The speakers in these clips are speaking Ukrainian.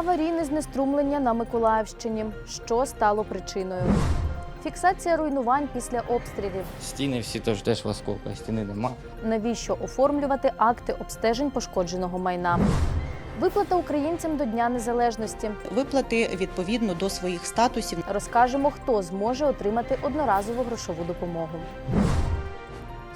Аварійне знеструмлення на Миколаївщині. Що стало причиною? Фіксація руйнувань після обстрілів. Стіни всі теж теж в осколках, стіни нема. Навіщо оформлювати акти обстежень пошкодженого майна? Виплата українцям до Дня Незалежності. виплати відповідно до своїх статусів. Розкажемо, хто зможе отримати одноразову грошову допомогу.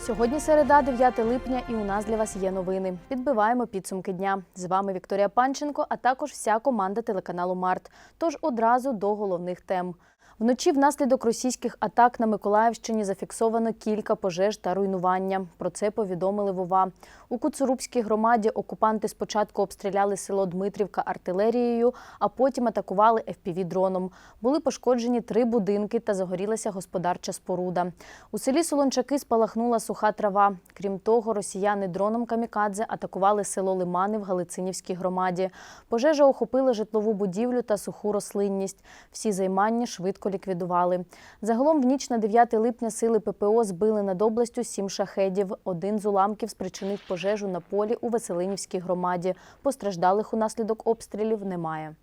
Сьогодні середа, 9 липня, і у нас для вас є новини. Підбиваємо підсумки дня. З вами Вікторія Панченко, а також вся команда телеканалу Март. Тож одразу до головних тем. Вночі внаслідок російських атак на Миколаївщині зафіксовано кілька пожеж та руйнування. Про це повідомили Вова. У Куцурубській громаді окупанти спочатку обстріляли село Дмитрівка артилерією, а потім атакували ФПВ-дроном. Були пошкоджені три будинки та загорілася господарча споруда. У селі Солончаки спалахнула суха трава. Крім того, росіяни дроном камікадзе атакували село Лимани в Галицинівській громаді. Пожежа охопила житлову будівлю та суху рослинність. Всі займання швидко ліквідували. Загалом в ніч на 9 липня сили ППО збили над областю сім шахедів. Один з уламків спричинив пожежу на полі у Веселинівській громаді. Постраждалих унаслідок обстрілів немає.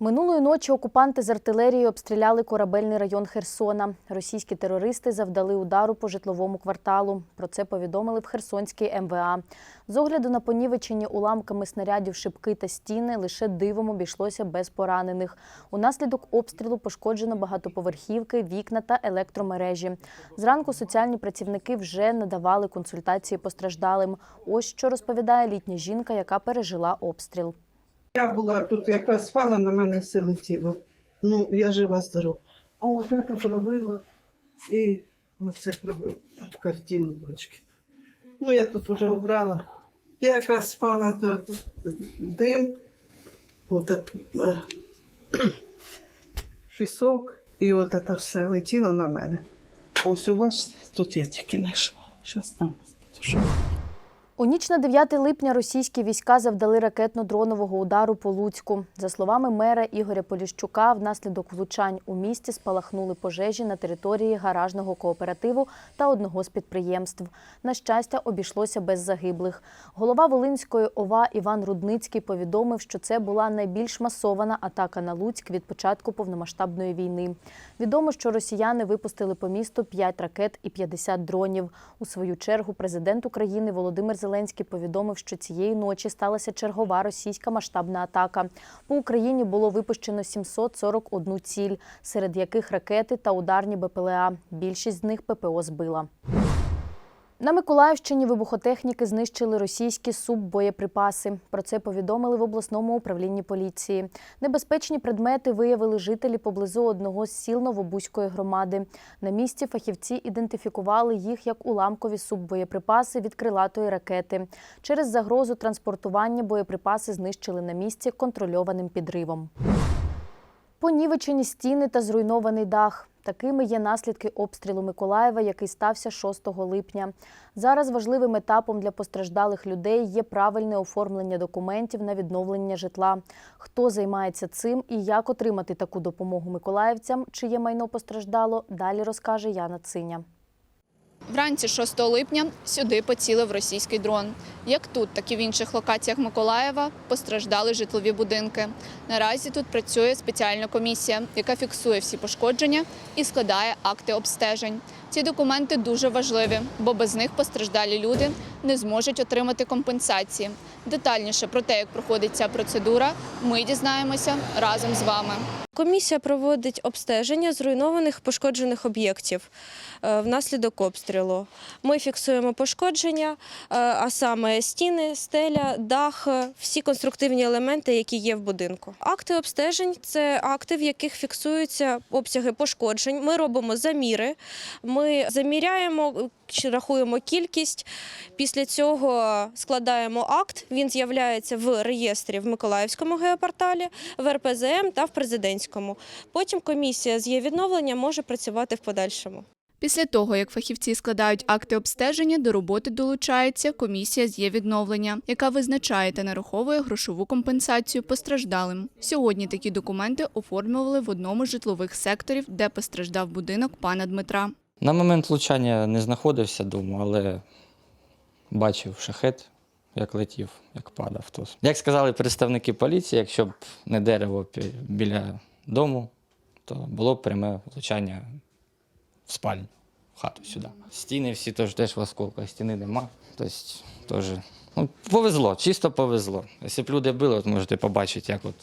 Минулої ночі окупанти з артилерії обстріляли корабельний район Херсона. Російські терористи завдали удару по житловому кварталу. Про це повідомили в Херсонській МВА. З огляду на понівечені уламками снарядів шибки та стіни лише дивом обійшлося без поранених. Унаслідок обстрілу пошкоджено багатоповерхівки, вікна та електромережі. Зранку соціальні працівники вже надавали консультації постраждалим. Ось що розповідає літня жінка, яка пережила обстріл. Я була тут, якраз спала, на мене все летіло. Ну, я жива здорова. А от це пробила і оце пробила картину бочки. Ну, я тут вже обрала. Я якраз спала тут дим, от е, пісок, і от це все летіло на мене. Ось у вас тут я тільки знайшла. Щось там. У ніч на 9 липня російські війська завдали ракетно-дронового удару по Луцьку. За словами мера Ігоря Поліщука, внаслідок влучань у місті спалахнули пожежі на території гаражного кооперативу та одного з підприємств. На щастя, обійшлося без загиблих. Голова Волинської ОВА Іван Рудницький повідомив, що це була найбільш масована атака на Луцьк від початку повномасштабної війни. Відомо, що росіяни випустили по місту 5 ракет і 50 дронів. У свою чергу президент України Володимир Зеленський повідомив, що цієї ночі сталася чергова російська масштабна атака. По Україні було випущено 741 ціль, серед яких ракети та ударні БПЛА. Більшість з них ППО збила. На Миколаївщині вибухотехніки знищили російські суббоєприпаси. Про це повідомили в обласному управлінні поліції. Небезпечні предмети виявили жителі поблизу одного з сіл Новобузької громади. На місці фахівці ідентифікували їх як уламкові суббоєприпаси від крилатої ракети. Через загрозу транспортування боєприпаси знищили на місці контрольованим підривом. Понівечені стіни та зруйнований дах. Такими є наслідки обстрілу Миколаєва, який стався 6 липня. Зараз важливим етапом для постраждалих людей є правильне оформлення документів на відновлення житла. Хто займається цим і як отримати таку допомогу миколаївцям, чиє майно постраждало, далі розкаже Яна Циня. Вранці 6 липня сюди поцілив російський дрон. Як тут, так і в інших локаціях Миколаєва постраждали житлові будинки. Наразі тут працює спеціальна комісія, яка фіксує всі пошкодження і складає акти обстежень. Ці документи дуже важливі, бо без них постраждалі люди не зможуть отримати компенсації. Детальніше про те, як проходить ця процедура, ми дізнаємося разом з вами. Комісія проводить обстеження зруйнованих пошкоджених об'єктів е, внаслідок обстрілу. Ми фіксуємо пошкодження, е, а саме стіни, стеля, дах, е, всі конструктивні елементи, які є в будинку. Акти обстежень це акти, в яких фіксуються обсяги пошкоджень. Ми робимо заміри, ми заміряємо, рахуємо кількість. Після цього складаємо акт. Він з'являється в реєстрі в Миколаївському геопорталі, в РПЗМ та в президентському. Потім комісія з є відновлення може працювати в подальшому. Після того, як фахівці складають акти обстеження, до роботи долучається комісія з є відновлення, яка визначає та нараховує грошову компенсацію постраждалим. Сьогодні такі документи оформлювали в одному з житлових секторів, де постраждав будинок пана Дмитра. На момент влучання не знаходився вдома, але бачив шахет, як летів, як падав. То, як сказали представники поліції, якщо б не дерево біля дому, то було б пряме влучання в спальню, в хату сюди. Стіни всі теж, теж в осколках, стіни нема. Тобто теж ну, повезло, чисто повезло. Якщо б люди били, от можете побачити, як от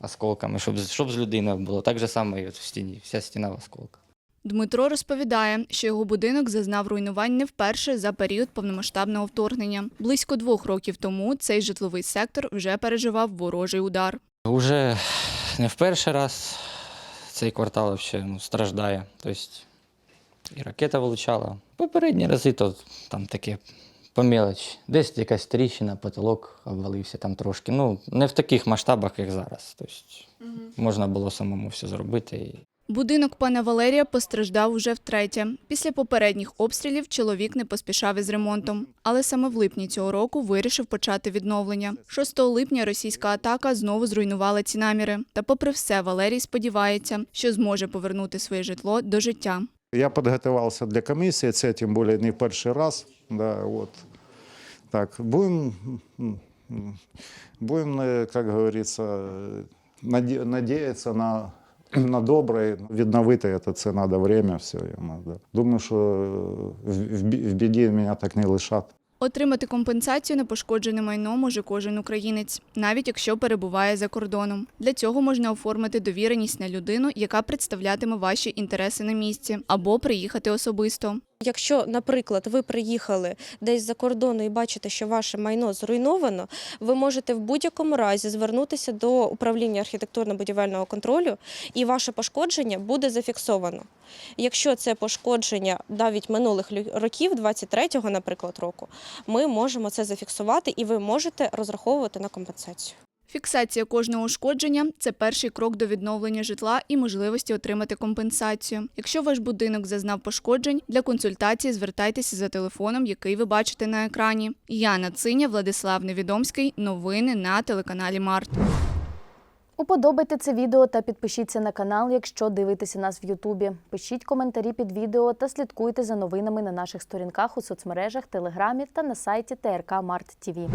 осколками, щоб, щоб з людиною було. Так же само і от в стіні, вся стіна в осколках. Дмитро розповідає, що його будинок зазнав руйнувань не вперше за період повномасштабного вторгнення. Близько двох років тому цей житловий сектор вже переживав ворожий удар. Уже не в перший раз цей квартал взагалі ну, страждає. Тобто і ракета влучала. Попередні рази то там таке по мелочі. Десь якась тріщина, потолок обвалився там трошки. Ну, не в таких масштабах, як зараз. Тобто можна було самому все зробити. Будинок пана Валерія постраждав уже втретє. Після попередніх обстрілів чоловік не поспішав із ремонтом. Але саме в липні цього року вирішив почати відновлення. 6 липня російська атака знову зруйнувала ці наміри. Та попри все, Валерій сподівається, що зможе повернути своє житло до життя. Я підготувався для комісії, це тим більше не перший раз. Да, от. Так, будемо, будем, як говориться, наді- надіятися на, на добре, відновити це, це треба время, все. Да. Думаю, що в біді мене так не лишать. Отримати компенсацію на пошкоджене майно може кожен українець, навіть якщо перебуває за кордоном. Для цього можна оформити довіреність на людину, яка представлятиме ваші інтереси на місці, або приїхати особисто. Якщо, наприклад, ви приїхали десь за кордону і бачите, що ваше майно зруйновано, ви можете в будь-якому разі звернутися до управління архітектурно-будівельного контролю, і ваше пошкодження буде зафіксовано. Якщо це пошкодження навіть минулих років, 23-го, наприклад, року, ми можемо це зафіксувати, і ви можете розраховувати на компенсацію. Фіксація кожного ушкодження це перший крок до відновлення житла і можливості отримати компенсацію. Якщо ваш будинок зазнав пошкоджень, для консультації звертайтеся за телефоном, який ви бачите на екрані. Яна Циня, Владислав Невідомський. Новини на телеканалі Март. Уподобайте це відео та підпишіться на канал, якщо дивитеся нас в Ютубі. Пишіть коментарі під відео та слідкуйте за новинами на наших сторінках у соцмережах, телеграмі та на сайті ТРК Март ТІВІ.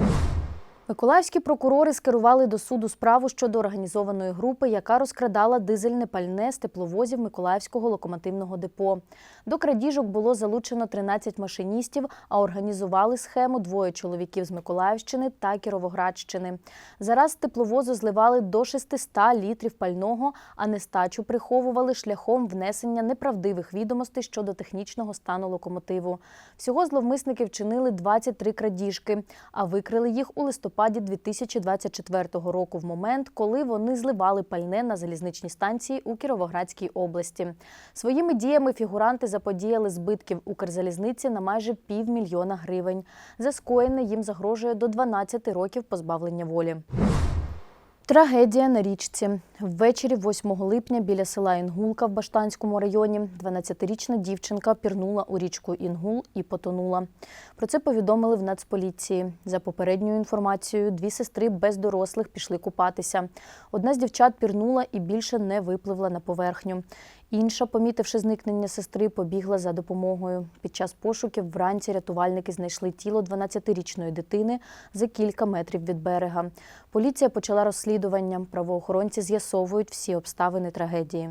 Миколаївські прокурори скерували до суду справу щодо організованої групи, яка розкрадала дизельне пальне з тепловозів Миколаївського локомотивного депо. До крадіжок було залучено 13 машиністів, а організували схему двоє чоловіків з Миколаївщини та Кіровоградщини. Зараз тепловозу зливали до 600 літрів пального, а нестачу приховували шляхом внесення неправдивих відомостей щодо технічного стану локомотиву. Всього зловмисники вчинили 23 крадіжки, а викрили їх у листопаді 2024 року в момент, коли вони зливали пальне на залізничній станції у Кіровоградській області. Своїми діями фігуранти заподіяли збитків Укрзалізниці на майже півмільйона гривень. За скоєне їм загрожує до 12 років позбавлення волі. Трагедія на річці. Ввечері 8 липня біля села Інгулка в Баштанському районі 12-річна дівчинка пірнула у річку Інгул і потонула. Про це повідомили в Нацполіції. За попередньою інформацією, дві сестри без дорослих пішли купатися. Одна з дівчат пірнула і більше не випливла на поверхню. Інша, помітивши зникнення сестри, побігла за допомогою. Під час пошуків вранці рятувальники знайшли тіло 12-річної дитини за кілька метрів від берега. Поліція почала розслідування. Правоохоронці з'ясовують всі обставини трагедії.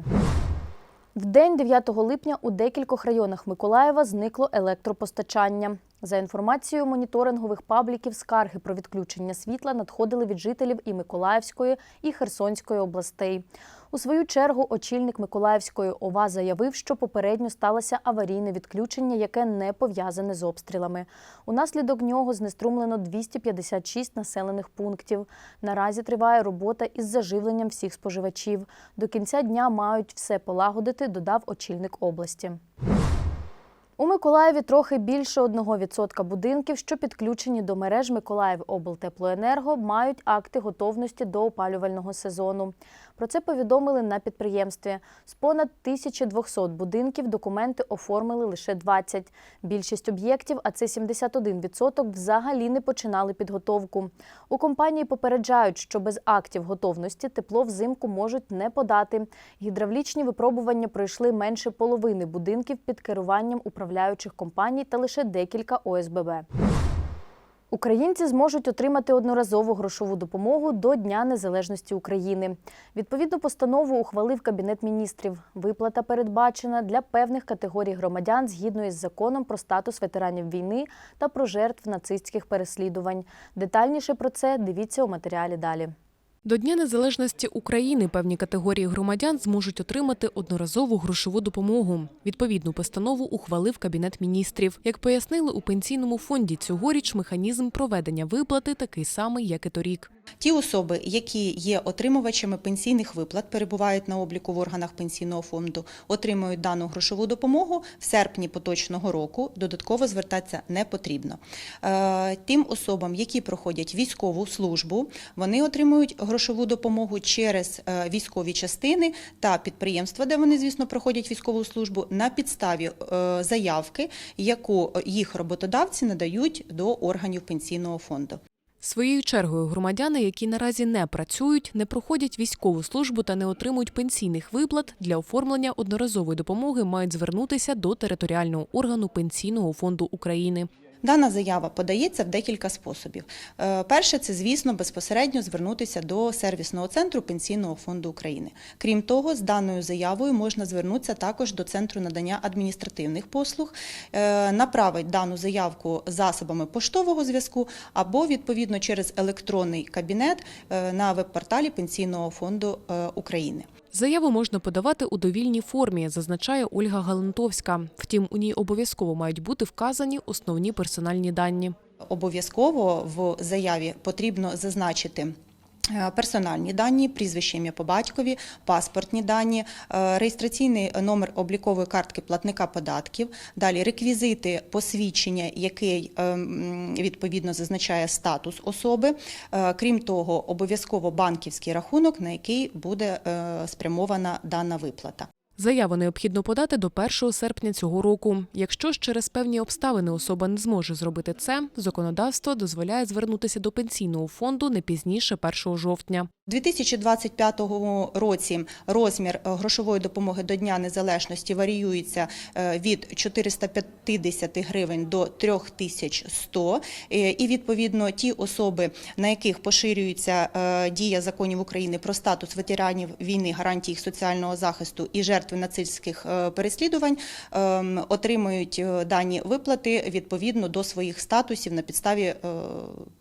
В день 9 липня у декількох районах Миколаєва зникло електропостачання. За інформацією моніторингових пабліків, скарги про відключення світла надходили від жителів і Миколаївської, і Херсонської областей. У свою чергу очільник Миколаївської ОВА заявив, що попередньо сталося аварійне відключення, яке не пов'язане з обстрілами. Унаслідок нього знеструмлено 256 населених пунктів. Наразі триває робота із заживленням всіх споживачів. До кінця дня мають все полагодити, додав очільник області. У Миколаєві трохи більше 1% будинків, що підключені до мереж Миколаїв облтеплоенерго, мають акти готовності до опалювального сезону. Про це повідомили на підприємстві. З понад 1200 будинків документи оформили лише 20. Більшість об'єктів, а це 71%, взагалі не починали підготовку. У компанії попереджають, що без актів готовності тепло взимку можуть не подати. Гідравлічні випробування пройшли менше половини будинків під керуванням управляючих компаній та лише декілька ОСББ. Українці зможуть отримати одноразову грошову допомогу до Дня Незалежності України. Відповідну постанову ухвалив Кабінет міністрів. Виплата передбачена для певних категорій громадян згідно із законом про статус ветеранів війни та про жертв нацистських переслідувань. Детальніше про це дивіться у матеріалі далі. До Дня Незалежності України певні категорії громадян зможуть отримати одноразову грошову допомогу. Відповідну постанову ухвалив Кабінет міністрів. Як пояснили у пенсійному фонді, цьогоріч механізм проведення виплати такий самий, як і торік. Ті особи, які є отримувачами пенсійних виплат, перебувають на обліку в органах пенсійного фонду, отримують дану грошову допомогу в серпні поточного року. Додатково звертатися не потрібно. Е, Тим особам, які проходять військову службу, вони отримують грошову допомогу через е, військові частини та підприємства, де вони, звісно, проходять військову службу, на підставі е, заявки, яку їх роботодавці надають до органів пенсійного фонду. Своєю чергою громадяни, які наразі не працюють, не проходять військову службу та не отримують пенсійних виплат, для оформлення одноразової допомоги мають звернутися до територіального органу Пенсійного фонду України. Дана заява подається в декілька способів. Е, Перше, це, звісно, безпосередньо звернутися до сервісного центру Пенсійного фонду України. Крім того, з даною заявою можна звернутися також до центру надання адміністративних послуг, е, направить дану заявку засобами поштового зв'язку або відповідно через електронний кабінет е, на веб-порталі Пенсійного фонду України. Заяву можна подавати у довільній формі, зазначає Ольга Галантовська. Втім, у ній обов'язково мають бути вказані основні персональні дані. Обов'язково в заяві потрібно зазначити. Е, Персональні дані, прізвище ім'я по батькові, паспортні дані, е, реєстраційний номер облікової картки платника податків, далі реквізити посвідчення, який е, відповідно зазначає статус особи. Е, Крім того, обов'язково банківський рахунок, на який буде спрямована дана виплата. Заяву необхідно подати до 1 серпня цього року. Якщо ж через певні обставини особа не зможе зробити це, законодавство дозволяє звернутися до пенсійного фонду не пізніше 1 жовтня. У 2025 році розмір е, грошової допомоги до Дня Незалежності варіюється е, від 450 гривень до 3100. Е, І відповідно ті особи, на яких поширюється дія законів України про статус ветеранів війни, гарантії їх соціального захисту і жертви нацистських переслідувань, ем, отримують дані виплати відповідно до своїх статусів на підставі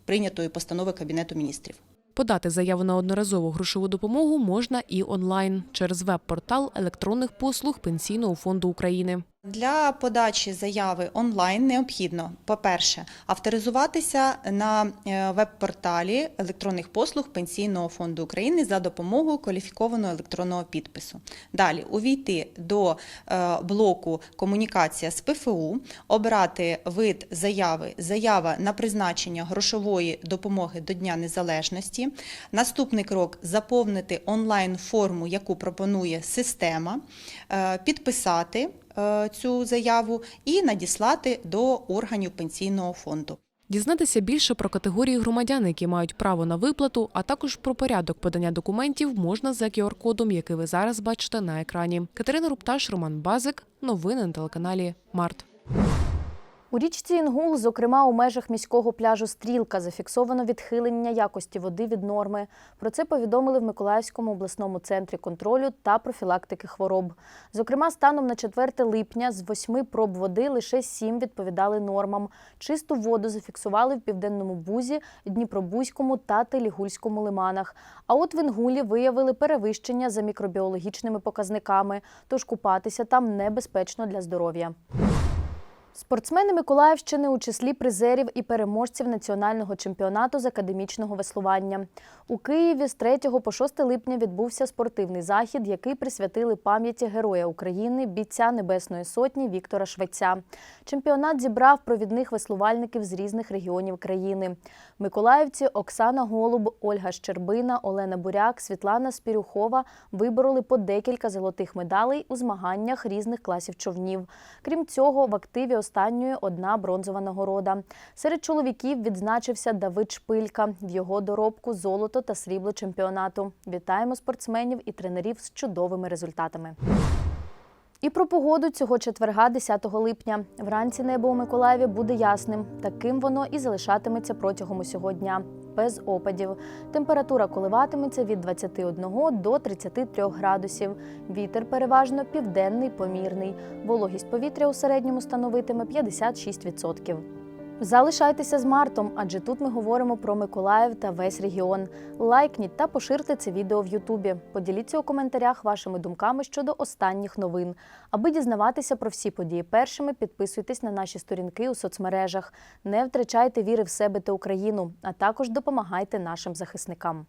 прийнятої постанови Кабінету міністрів. Подати заяву на одноразову грошову допомогу можна і онлайн через веб-портал електронних послуг Пенсійного фонду України. Для подачі заяви онлайн необхідно, по-перше, авторизуватися на е, веб-порталі електронних послуг Пенсійного фонду України за допомогою кваліфікованого електронного підпису. Далі увійти до е, блоку Комунікація з ПФУ, обрати вид заяви Заява на призначення грошової допомоги до Дня Незалежності. Наступний крок заповнити онлайн форму, яку пропонує система, е, підписати цю заяву і надіслати до органів пенсійного фонду. Дізнатися більше про категорії громадян, які мають право на виплату, а також про порядок подання документів можна за QR-кодом, який ви зараз бачите на екрані. Катерина Рупташ, Роман Базик. Новини на телеканалі Март. У річці Інгул, зокрема у межах міського пляжу Стрілка, зафіксовано відхилення якості води від норми. Про це повідомили в Миколаївському обласному центрі контролю та профілактики хвороб. Зокрема, станом на 4 липня з восьми проб води лише сім відповідали нормам. Чисту воду зафіксували в Південному Бузі, Дніпробузькому та Телігульському лиманах. А от в Інгулі виявили перевищення за мікробіологічними показниками, тож купатися там небезпечно для здоров'я. Спортсмени Миколаївщини у числі призерів і переможців національного чемпіонату з академічного веслування. У Києві з 3 по 6 липня відбувся спортивний захід, який присвятили пам'яті Героя України, бійця Небесної Сотні Віктора Швеця. Чемпіонат зібрав провідних веслувальників з різних регіонів країни. Миколаївці Оксана Голуб, Ольга Щербина, Олена Буряк, Світлана Спірюхова вибороли по декілька золотих медалей у змаганнях різних класів човнів. Крім цього, в активі останньої одна бронзова нагорода. Серед чоловіків відзначився Давид Шпилька. В його доробку золото та срібло чемпіонату. Вітаємо спортсменів і тренерів з чудовими результатами. І про погоду цього четверга, 10 липня. Вранці небо у Миколаєві буде ясним. Таким воно і залишатиметься протягом усього дня. Без опадів. Температура коливатиметься від 21 до 33 градусів. Вітер переважно південний, помірний. Вологість повітря у середньому становитиме 56%. Залишайтеся з Мартом, адже тут ми говоримо про Миколаїв та весь регіон. Лайкніть та поширте це відео в Ютубі. Поділіться у коментарях вашими думками щодо останніх новин. Аби дізнаватися про всі події першими, підписуйтесь на наші сторінки у соцмережах. Не втрачайте віри в себе та Україну, а також допомагайте нашим захисникам.